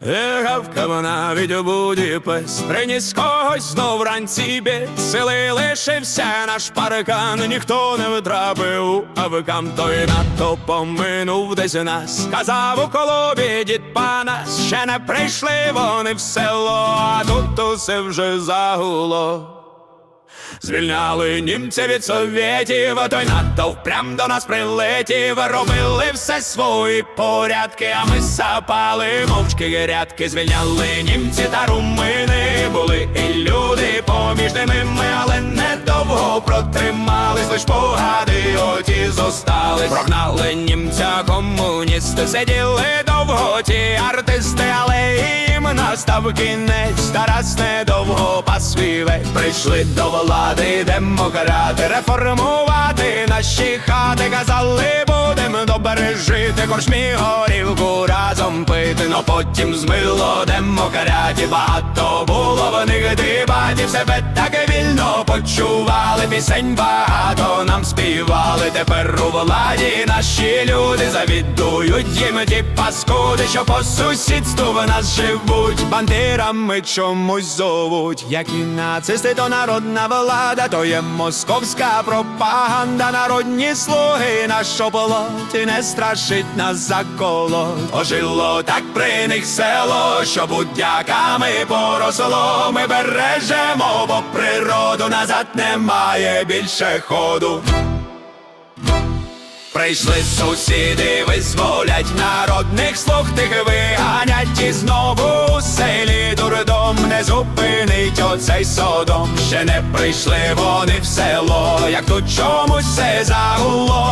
Гавкав вона у пес, Приніс когось знов вранці бід Сили лишився наш паркан. Ніхто не втрапив а викам той надто поминув десь нас. Казав у колобі дід пана, Ще не прийшли вони в село А тут усе вже загуло Звільняли німця від совєтів, а той натовп прям до нас прилетів. Робили все свої порядки, а ми сапали мовчки грядки. Звільняли німці та румини. Були і люди поміж ними ми, але недовго протримались, лиш погади оті зостались. Прогнали німця комуністи, сиділи довго ті артисти, але і їм настав кінець. Тарас недовго пасвіве прийшли до влади демократи, реформувати наші хати. Казали, будемо добре жити, корчмі пити, но потім змило демократів. Багато було в них дебатів, себе так вільно почували. Пісень багато нам співали. Тепер у владі наші люди завідують їм ті паскуди, що по сусідству в нас живуть. Бандерами чомусь зовуть, як і нацисти, то народна влада, то є московська пропаганда, народні слуги наш оплот і не страшить нас заколот. Ожило так при них село, що будяками поросло. Ми бережемо, бо природу назад немає більше ходу. Прийшли сусіди, визволять народних слуг тих виганять і знову у селі дурдом не зупинить оцей содом. Ще не прийшли вони в село, як тут чомусь все загуло.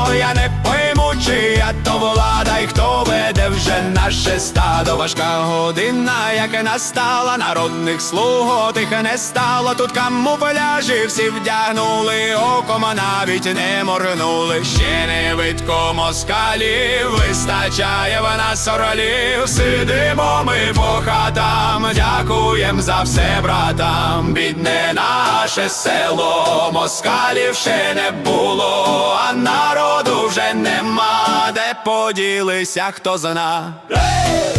Наше стадо. Важка година, як настала, народних слуг тих не стало. Тут камуфляжі всі вдягнули, оком навіть не моргнули. Ще не видко москалів, вистачає в нас оролів. Сидимо ми по хатам, дякуєм за все братам. Бідне наше село, москалів ще не було, а народу вже нема, поділися, хто зна. Ей!